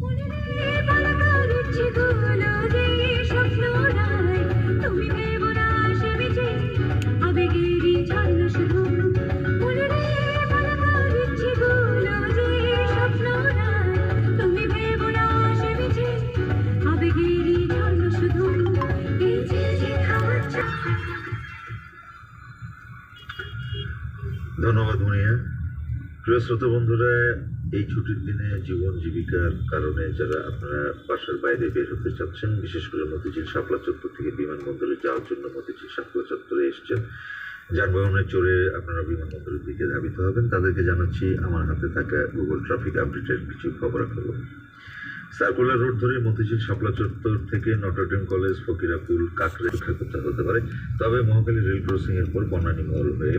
పులి బలకారు చిగులో প্রিয় শ্রোতা বন্ধুরা, এই ছুটির দিনে জীবন জীবিকার কারণে যারা আপনারা বাসার বাইরে বের হতে চাচ্ছেন, বিশেষ করে মতিঝিল শাপলা চত্বর থেকে বিমানবন্দরে যাওয়ার জন্য মতিঝিল শাপলা চত্বরে এসছেন যানবাহনে চড়ে আপনারা বিমানবন্দরের দিকে ধাবিত হবেন। তাদেরকে জানাচ্ছি, আমার হাতে থাকা গুগল ট্রাফিক আপডেটের কিছু খবরাখবর। সার্কুলার রোড ধরে মতিঝিল শাপলা চত্বর থেকে নটরডেম কলেজ ফকিরাপুল কাকরে রক্ষা করতে হতে পারে। তবে মহাখালী রেল ক্রসিং এর পর বনানী মহল হয়ে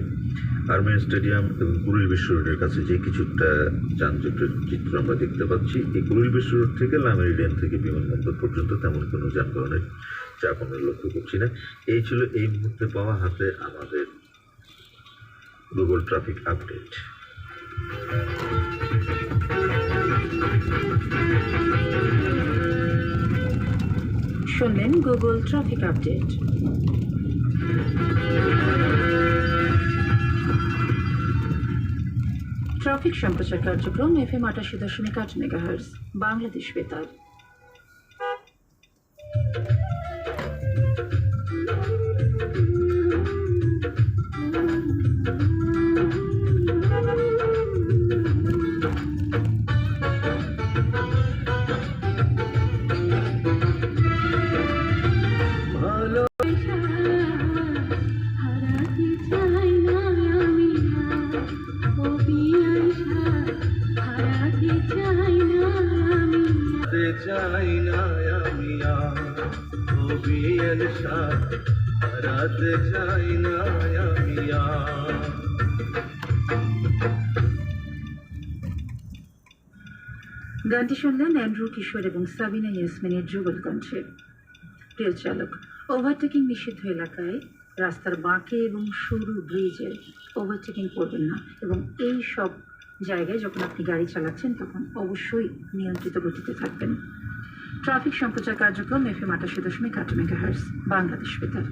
আর্মি স্টেডিয়াম এবং কুড়িল বিশ্ব রোডের কাছে যে কিছুটা যানজটের চিত্র আমরা দেখতে পাচ্ছি এই কুড়িল বিশ্ব রোড থেকে লামেরিডিয়ান থেকে বিমানবন্দর পর্যন্ত তেমন কোনো যানবাহনের চাপ আমরা লক্ষ্য করছি না। এই ছিল এই মুহূর্তে পাওয়া হাতে আমাদের গুগল ট্রাফিক আপডেট শুনলেন গুগল ট্রাফিক আপডেট ট্রাফিক সম্প্রচার কার্যক্রম এফ এম আটাশি দশমিক আট মেগাহার্স বাংলাদেশ বেতার। ভালো বিয়ের সাথ হারাতে না গানটি শুনলেন অ্যান্ড্রু কিশোর এবং সাবিনা ইয়াসমিনের যুগল কণ্ঠে। রেল চালক ওভারটেকিং নিষিদ্ধ এলাকায় রাস্তার বাঁকে এবং সরু ব্রিজে ওভারটেকিং করবেন না এবং এই সব জায়গায় যখন আপনি গাড়ি চালাচ্ছেন, তখন অবশ্যই নিয়ন্ত্রিত গতিতে থাকবেন। ট্রাফিক সম্প্রচার কার্যক্রম এফ এম আটাশি দশমিক আট মেগাহার্স বাংলাদেশ বেতার